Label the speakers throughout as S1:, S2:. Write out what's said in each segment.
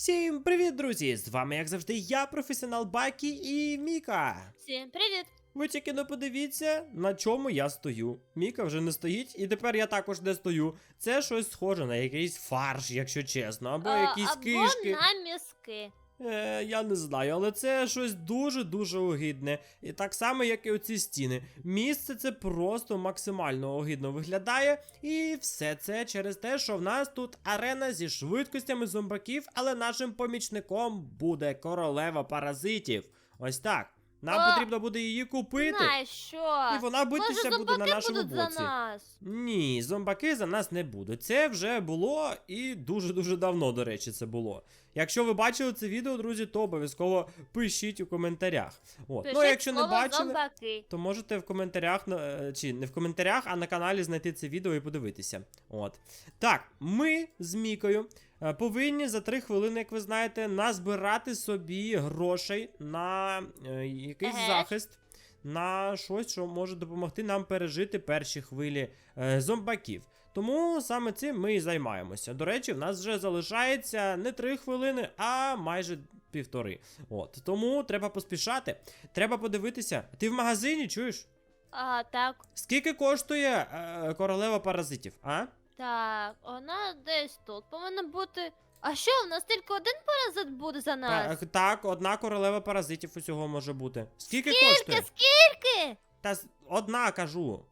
S1: Всім привіт, друзі! З вами, як завжди, я, професіонал Бакі і Міка.
S2: Всім привіт!
S1: Ви тільки не подивіться, на чому я стою. Міка вже не стоїть, і тепер я також не стою. Це щось схоже на якийсь фарш, якщо чесно, або
S2: О,
S1: якісь
S2: або
S1: кишки.
S2: на мізки.
S1: Е, я не знаю, але це щось дуже-дуже огидне. І так само, як і оці стіни. Місце це просто максимально огидно виглядає. І все це через те, що в нас тут арена зі швидкостями зомбаків, але нашим помічником буде королева паразитів. Ось так. Нам
S2: О,
S1: потрібно буде її купити.
S2: Знаєш що?
S1: І вона
S2: Може,
S1: битися буде на нашому
S2: будуть
S1: боці.
S2: за нас?
S1: Ні, зомбаки за нас не будуть. Це вже було і дуже-дуже давно, до речі, це було. Якщо ви бачили це відео, друзі, то обов'язково пишіть у коментарях. От.
S2: Пишіть
S1: ну, якщо не бачили,
S2: зомбаки.
S1: то можете в коментарях, е, чи не в коментарях, а на каналі знайти це відео і подивитися. От. Так, ми з Мікою е, повинні за 3 хвилини, як ви знаєте, назбирати собі грошей на е, якийсь
S2: Еге.
S1: захист. На щось, що може допомогти нам пережити перші хвилі е, зомбаків. Тому саме цим ми і займаємося. До речі, в нас вже залишається не 3 хвилини, а майже півтори. От тому треба поспішати. Треба подивитися. Ти в магазині чуєш?
S2: А, так,
S1: Скільки коштує е, королева паразитів, а?
S2: так, вона десь тут. Повинна бути. А що, в нас тільки один паразит буде за нас?
S1: Так, так, одна королева паразитів усього може бути. Скільки,
S2: Скільки,
S1: коштує?
S2: скільки?
S1: Та одна кажу.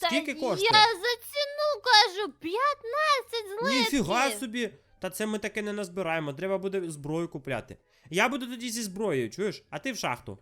S2: Та
S1: Скільки коштує?
S2: Я за ціну кажу 15 злитків.
S1: Ніфіга собі! Та це ми таке не назбираємо, треба буде зброю купляти. Я буду тоді зі зброєю, чуєш? А ти в шахту.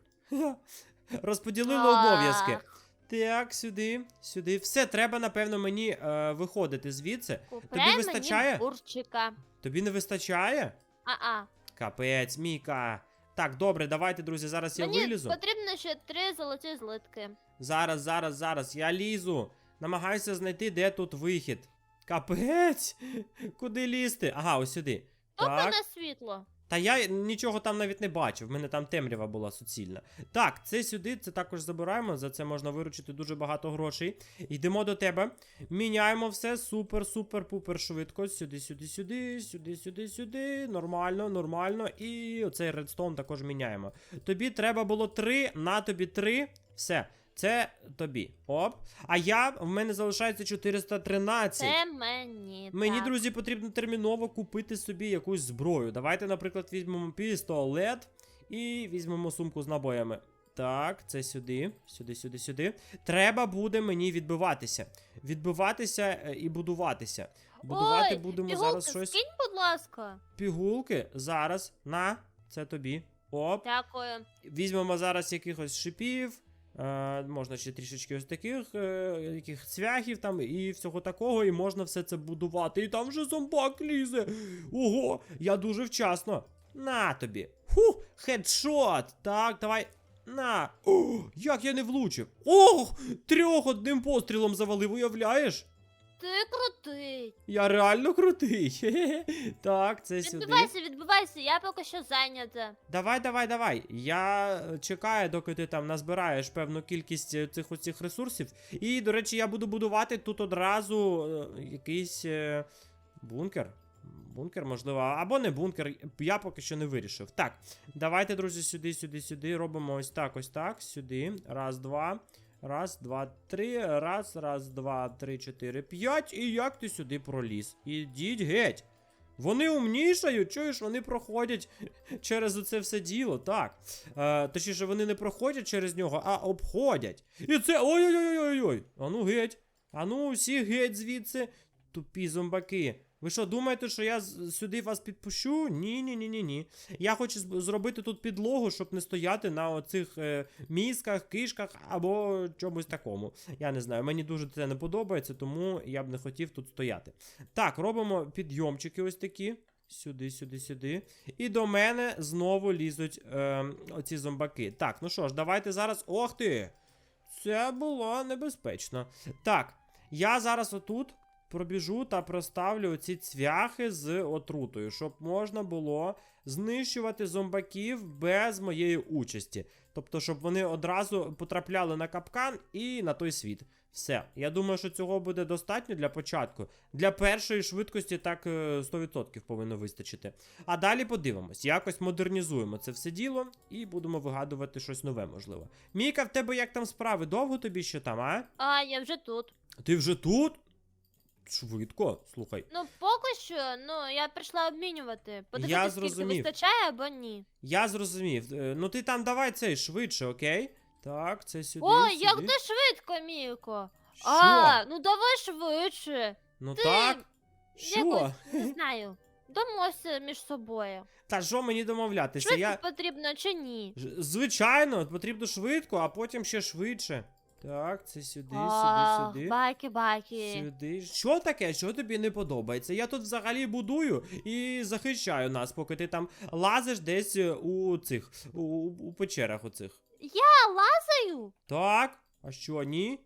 S1: Розподілили обов'язки. Так, сюди, сюди. Все, треба, напевно, мені е, виходити звідси.
S2: Купляй
S1: вистачає?
S2: мені бурчика.
S1: Тобі не вистачає?
S2: А-а.
S1: Капець, Міка. Так, добре, давайте, друзі, зараз я
S2: Мені
S1: вилізу.
S2: потрібно ще три золоті злитки.
S1: Зараз, зараз, зараз. Я лізу. Намагаюся знайти, де тут вихід. Капець! Куди лізти? Ага, ось сюди.
S2: Тобто
S1: Так.
S2: на світло.
S1: Та я нічого там навіть не бачив, в мене там темрява була суцільна. Так, це сюди, це також забираємо, за це можна виручити дуже багато грошей. Йдемо до тебе, міняємо все супер, супер, пупер швидко. Сюди, сюди, сюди, сюди, сюди, сюди. Нормально, нормально. І оцей редстоун також міняємо. Тобі треба було три, на тобі три. Все. Це тобі. Оп. А я в мене залишається 413.
S2: Це мені.
S1: Мені,
S2: так.
S1: друзі, потрібно терміново купити собі якусь зброю. Давайте, наприклад, візьмемо пістолет і візьмемо сумку з набоями. Так, це сюди, сюди, сюди, сюди. Треба буде мені відбиватися. Відбиватися е, і будуватися. Будувати
S2: Ой,
S1: будемо
S2: Пігулки,
S1: зараз щось.
S2: скинь, будь ласка.
S1: Пігулки. Зараз. На, це тобі. Оп.
S2: Дякую.
S1: Візьмемо зараз якихось шипів. Е, можна ще трішечки ось таких е, яких цвяхів там і всього такого, і можна все це будувати. І там вже зомбак лізе. Ого, я дуже вчасно. На тобі. Ху, хедшот. Так, давай. На. О, як я не влучив. Ох, трьох одним пострілом завалив, уявляєш?
S2: Ти крутий.
S1: Я реально крутий. Хе-хе. Так, це сюди.
S2: Відбивайся, відбивайся, я поки що зайнята.
S1: Давай, давай, давай. Я е, чекаю, доки ти там назбираєш певну кількість е, цих оцих ресурсів. І, до речі, я буду будувати тут одразу е, якийсь е, бункер. Бункер, можливо, або не бункер, я поки що не вирішив. Так, давайте, друзі, сюди, сюди, сюди. Робимо ось так, ось так. Сюди. Раз, два. Раз, два, три. Раз, раз, два, три, чотири, п'ять. І як ти сюди проліз? Ідіть геть. Вони умнішають, чуєш, вони проходять через оце все діло, так. Е, точніше, вони не проходять через нього, а обходять. І це. Ой-ой-ой-ой-ой! Ану геть. Ану, всі геть звідси. Тупі зомбаки. Ви що, думаєте, що я сюди вас підпущу? Ні, ні, ні, ні, ні. Я хочу зробити тут підлогу, щоб не стояти на оцих е, місках, кишках або чомусь такому. Я не знаю, мені дуже це не подобається, тому я б не хотів тут стояти. Так, робимо підйомчики ось такі. Сюди, сюди, сюди. І до мене знову лізуть е, оці зомбаки. Так, ну що ж, давайте зараз. Ох ти! Це було небезпечно. Так, я зараз отут пробіжу та проставлю ці цвяхи з отрутою, щоб можна було знищувати зомбаків без моєї участі. Тобто, щоб вони одразу потрапляли на капкан і на той світ. Все. Я думаю, що цього буде достатньо для початку. Для першої швидкості так е, 100% повинно вистачити. А далі подивимось, якось модернізуємо це все діло і будемо вигадувати щось нове, можливо. Міка, в тебе як там справи? Довго тобі ще там, а?
S2: А, я вже тут.
S1: Ти вже тут? Швидко, слухай.
S2: Ну, поки що, ну, я прийшла обмінювати. Подивитися,
S1: Я
S2: скільки
S1: зрозумів.
S2: вистачає або ні.
S1: Я зрозумів. Е, Ну ти там давай цей швидше, окей? Так, це сюди.
S2: О,
S1: сюди.
S2: як ти швидко, Міко.
S1: Що?
S2: А, ну давай швидше.
S1: ну
S2: ти
S1: так. Що?
S2: Якось, не знаю. Домовся між собою.
S1: Та що мені домовлятися?
S2: Швидко
S1: Я.
S2: потрібно чи ні?
S1: Ж- Звичайно, потрібно швидко, а потім ще швидше. Так, це сюди, сюди, сюди.
S2: Байки, байки.
S1: Сюди. Що таке? Що тобі не подобається? Я тут взагалі будую і захищаю нас, поки ти там лазиш десь е, у цих, у, у печерах оцих.
S2: Я лазаю?
S1: Так, а що, ні?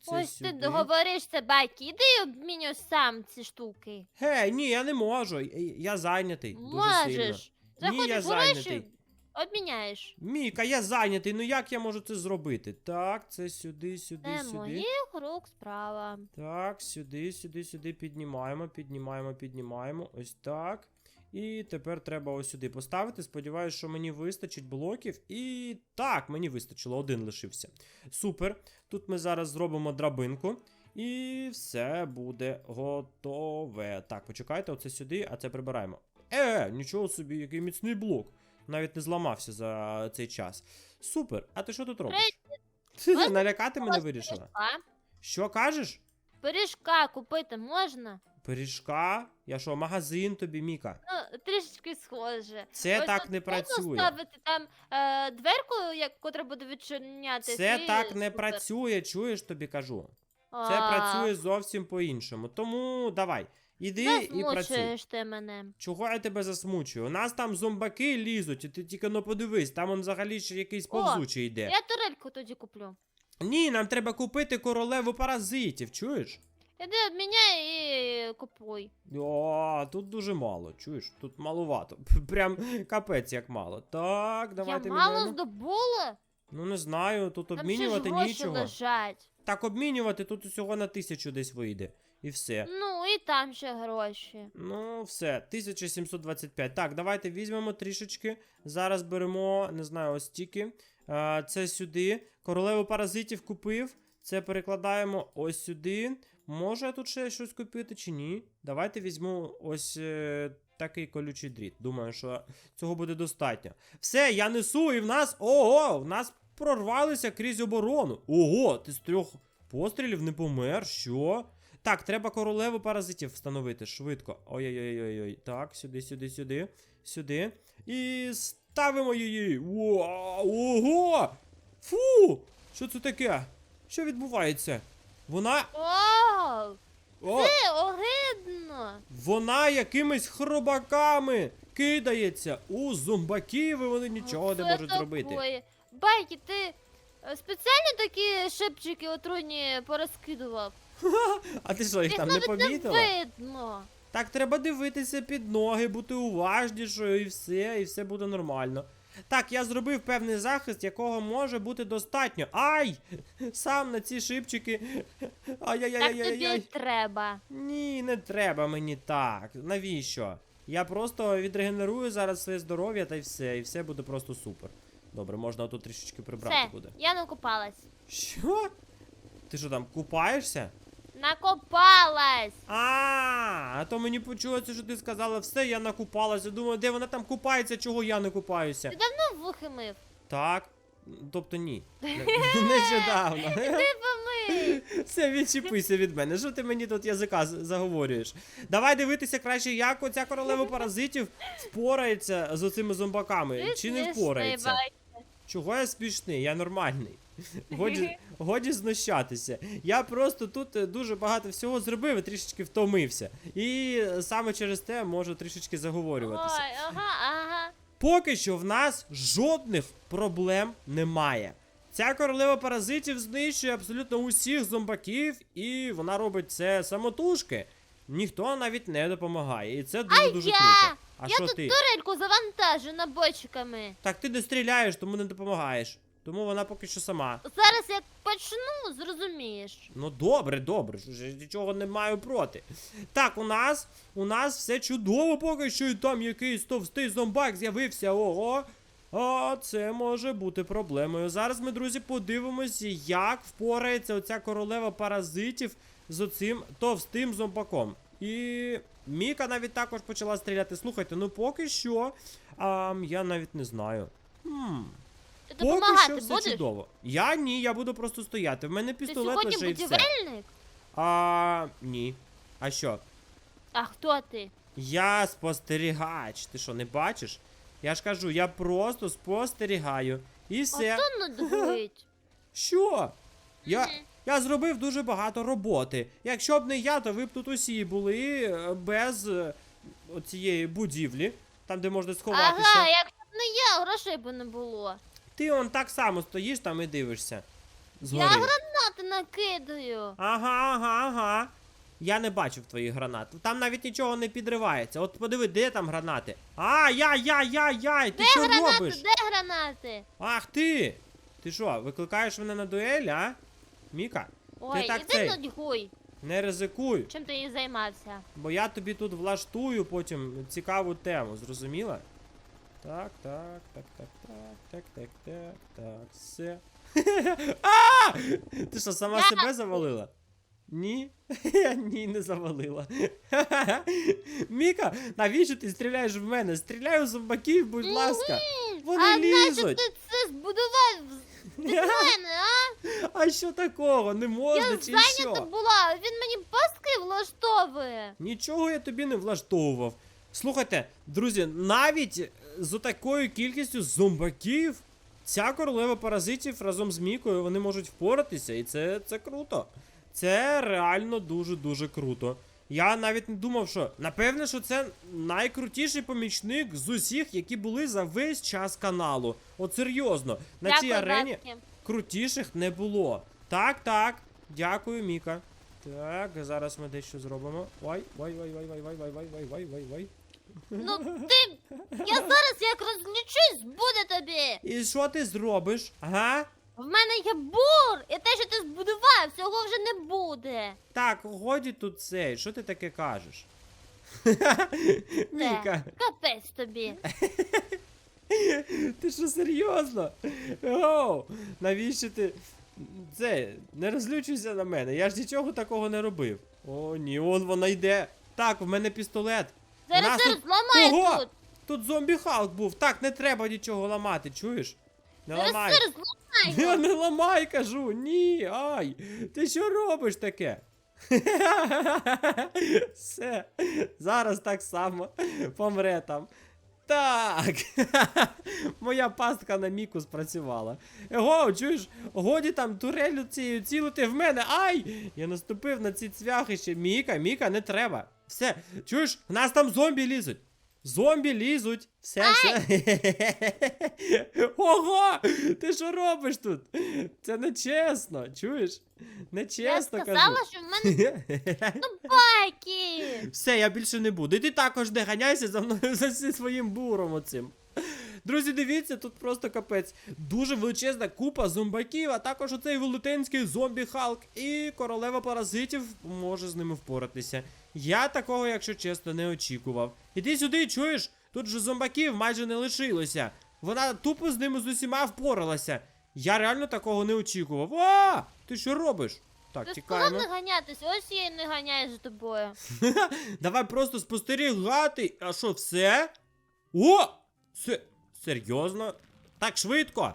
S1: Це
S2: Ось
S1: сюди.
S2: ти договоришся, байки. Іди обмінюй сам ці штуки.
S1: Гей, ні, я не можу. Я- Я зайнятий. Дуже сильно.
S2: Можеш.
S1: Ні, я
S2: Заходиш
S1: зайнятий.
S2: Обміняєш.
S1: Міка, я зайнятий, ну як я можу це зробити? Так, це сюди, сюди,
S2: Це
S1: сюди.
S2: моїх рук справа.
S1: Так, сюди, сюди, сюди піднімаємо, піднімаємо, піднімаємо. Ось так. І тепер треба ось сюди поставити. Сподіваюсь, що мені вистачить блоків. І так, мені вистачило, один лишився. Супер. Тут ми зараз зробимо драбинку. І все буде готове. Так, почекайте, оце сюди, а це прибираємо. Е, нічого собі, який міцний блок. Навіть не зламався за цей час. Супер. А ти що тут робиш? Ти налякати мене вирішила? Що кажеш?
S2: Пиріжка купити можна?
S1: Пиріжка? Я що, магазин тобі, Міка?
S2: Ну, трішечки схоже.
S1: Це
S2: Ось
S1: так не працює.
S2: ставити там е, дверку, як, котра буде відчиняти.
S1: Це так не працює, чуєш, тобі кажу. Це працює зовсім по-іншому. Тому давай, іди і працюй.
S2: Засмучуєш ти мене.
S1: Чого я тебе засмучую? У нас там зомбаки лізуть, і ти тільки ну подивись, там он взагалі ще якийсь повзучий йде.
S2: Я турельку тоді куплю.
S1: Ні, нам треба купити королеву паразитів, чуєш?
S2: Іди обміняй і купуй.
S1: О, тут дуже мало, чуєш? Тут малувато. Прям капець як мало. Так, давайте
S2: я мало
S1: міняємо.
S2: здобула?
S1: Ну не знаю, тут
S2: Там
S1: обмінювати
S2: ще ж гроші
S1: нічого.
S2: лежать.
S1: Так обмінювати тут усього на тисячу десь вийде. І все.
S2: Ну, і там ще гроші.
S1: Ну, все, 1725. Так, давайте візьмемо трішечки. Зараз беремо, не знаю, ось тільки. А, це сюди. Королеву паразитів купив. Це перекладаємо ось сюди. Може я тут ще щось купити чи ні? Давайте візьму ось е, такий колючий дріт. Думаю, що цього буде достатньо. Все, я несу, і в нас. Ого! В нас прорвалися крізь оборону. Ого, ти з трьох пострілів не помер. Що? Так, треба королеву паразитів встановити швидко. Ой-ой-ой-ой. Так, сюди, сюди, сюди, сюди. І ставимо її. Ого! Фу! Що це таке? Що відбувається? Вона. О,
S2: Це огидно!
S1: вона якимись хробаками кидається у зомбаків, і вони нічого не можуть зробити.
S2: такое. Байки, ти е, спеціально такі шипчики отруйні порозкидував?
S1: А ти що, їх
S2: Їх
S1: там не
S2: навіть не
S1: помітила?
S2: видно.
S1: Так, треба дивитися під ноги, бути уважнішою і все, і все буде нормально. Так, я зробив певний захист, якого може бути достатньо. Ай! Сам на ці шипчики. Ай-яй-яй-яй-яй.
S2: треба.
S1: Ні, не треба мені так. Навіщо? Я просто відрегенерую зараз своє здоров'я та й все, і все буде просто супер. Добре, можна тут трішечки прибрати
S2: Все,
S1: буде.
S2: я накопалась.
S1: Що? Ти що там, купаєшся?
S2: Накопалась!
S1: А, а то мені почулося, що ти сказала все, я накупалася. Думаю, де вона там купається, чого я не купаюся.
S2: Ти давно вухи мив?
S1: Так. Тобто ні. Нещодавно.
S2: Ти помий!
S1: Все, відчепися від мене. Що ти мені тут язика заговорюєш? Давай дивитися краще, як оця королева паразитів впорається з оцими зомбаками. Чи не впорається? Чого я смішний? Я нормальний. Годі, годі знущатися. Я просто тут е, дуже багато всього зробив і трішечки втомився. І саме через те можу трішечки заговорюватися.
S2: Ой, ага, ага.
S1: Поки що в нас жодних проблем немає. Ця королева паразитів знищує абсолютно усіх зомбаків, і вона робить це самотужки. Ніхто навіть не допомагає. І це дуже дуже
S2: я?
S1: круто. А
S2: я
S1: що
S2: тут
S1: ти?
S2: турельку завантажу набойчиками.
S1: Так ти не стріляєш, тому не допомагаєш. Тому вона поки що сама.
S2: Зараз як почну, зрозумієш.
S1: Ну добре, добре, що ж нічого не маю проти. Так, у нас у нас все чудово, поки що і там якийсь товстий зомбак з'явився. Ого. А це може бути проблемою. Зараз ми, друзі, подивимося, як впорається оця королева паразитів з оцим товстим зомбаком. І Міка навіть також почала стріляти. Слухайте, ну поки що. А, я навіть не знаю. Хм. Поки
S2: допомагати
S1: що все
S2: будеш?
S1: чудово. Я ні, я буду просто стояти. В мене
S2: Ти
S1: пістолет
S2: сьогодні
S1: лише і все.
S2: будівельник?
S1: А, ні. А що?
S2: А хто ти?
S1: Я спостерігач. Ти що, не бачиш? Я ж кажу, я просто спостерігаю. І все.
S2: А хто нудить?
S1: Що? Я,
S2: Мгм.
S1: я зробив дуже багато роботи. Якщо б не я, то ви б тут усі були е, без е, оцієї будівлі, там, де можна сховатися.
S2: Ага, якщо б не я, грошей би не було.
S1: Ти он так само стоїш там і дивишся.
S2: Я
S1: Згори.
S2: гранати накидаю.
S1: Ага, ага, ага. Я не бачив твоїх гранат. Там навіть нічого не підривається. От подиви, де там гранати? А, я, я, я, я, ти що
S2: Гранати,
S1: робиш?
S2: де гранати?
S1: Ах ти! Ти що, викликаєш мене на дуель, а? Міка,
S2: Ой,
S1: так
S2: іди
S1: цей.
S2: нудьгуй.
S1: не ризикуй,
S2: Чим ти її займався?
S1: бо я тобі тут влаштую потім цікаву тему, зрозуміла? Так, так, так, так, так, так, так, так, так, все. А! Ти що, сама себе завалила? Ні? Ні, не завалила. Міка, навіщо ти стріляєш в мене? Стріляй у зомбаків, будь ласка. Вони
S2: а
S1: лізуть.
S2: ти це збудував з- мене, а?
S1: А що такого? Не можна
S2: Я
S1: чи
S2: зайнята була, він мені пастки влаштовує.
S1: Нічого я тобі не влаштовував. Слухайте, друзі, навіть з такою кількістю зомбаків ця королева паразитів разом з Мікою вони можуть впоратися, і це, це круто. Це реально дуже-дуже круто. Я навіть не думав, що напевне, що це найкрутіший помічник з усіх, які були за весь час каналу. От серйозно, на цій арені
S2: братки.
S1: крутіших не було. Так, так. Дякую, Міка. Так, зараз ми дещо зробимо. Ой, ой, ой, ой, ой, ой, ой, ой, ой, ой, ой, ой.
S2: Ну ти. Я зараз як розлічусь, буде тобі.
S1: І що ти зробиш? Ага?
S2: В мене є бур, і те, що ти збудував, цього вже не буде.
S1: Так, годі тут цей, що ти таке кажеш? Міка,
S2: Капець тобі.
S1: ти що серйозно? Оу, навіщо ти. Це, не розлючуйся на мене, я ж нічого такого не робив. О, ні, он вона йде. Так, в мене пістолет.
S2: Зараз
S1: нас
S2: зараз
S1: тут-
S2: ламай
S1: Ого!
S2: тут.
S1: Тут зомбі Халк був. Так, не треба нічого ламати, чуєш? Не
S2: Зараз
S1: ламай.
S2: зараз ламай.
S1: Я не ламай, кажу, ні, ай. Ти що робиш таке? Все, зараз так само помре там. Так. Моя пастка на міку спрацювала. Ого, чуєш, годі там турелю цією цілити в мене. Ай! Я наступив на ці цвяхи ще. Міка, Міка, не треба. Все, чуєш, в нас там зомбі лізуть. Зомбі лізуть. Все, все. Ого! Ти що робиш тут? Це не чесно, чуєш? Не
S2: Я
S1: чесно
S2: сказала,
S1: кажу.
S2: що в мене собаки.
S1: Все, я більше не буду. І ти також не ганяйся за мною за своїм буром оцим. Друзі, дивіться, тут просто капець. Дуже величезна купа зомбаків, а також оцей велетенський зомбі Халк. І королева паразитів може з ними впоратися. Я такого, якщо чесно, не очікував. Іди сюди, чуєш? Тут же зомбаків майже не лишилося. Вона тупо з ними з усіма впоралася. Я реально такого не очікував. А! Ти що робиш? Так, тікаємо.
S2: не ганятися, ось я і не ганяю за тобою.
S1: Давай просто спостерігати. А що, все? О! Це серйозно? Так швидко?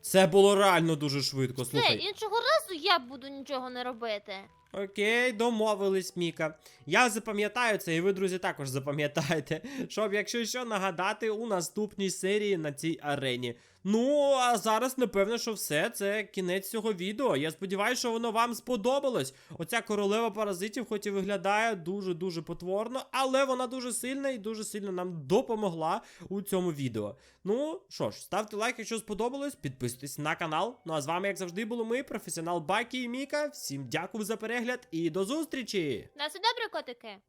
S1: Це було реально дуже швидко,
S2: Все, іншого разу я буду нічого не робити.
S1: Окей, домовились, Міка. Я запам'ятаю це, і ви, друзі, також запам'ятаєте, щоб, якщо що, нагадати у наступній серії на цій арені. Ну, а зараз, напевно, що все, це кінець цього відео. Я сподіваюся, що воно вам сподобалось. Оця королева паразитів, хоч і виглядає дуже-дуже потворно, але вона дуже сильна і дуже сильно нам допомогла у цьому відео. Ну що ж, ставте лайк, якщо сподобалось, підписуйтесь на канал. Ну а з вами, як завжди, були ми, професіонал Бакі і Міка. Всім дякую за перегляд і до зустрічі!
S2: На все добре, котики.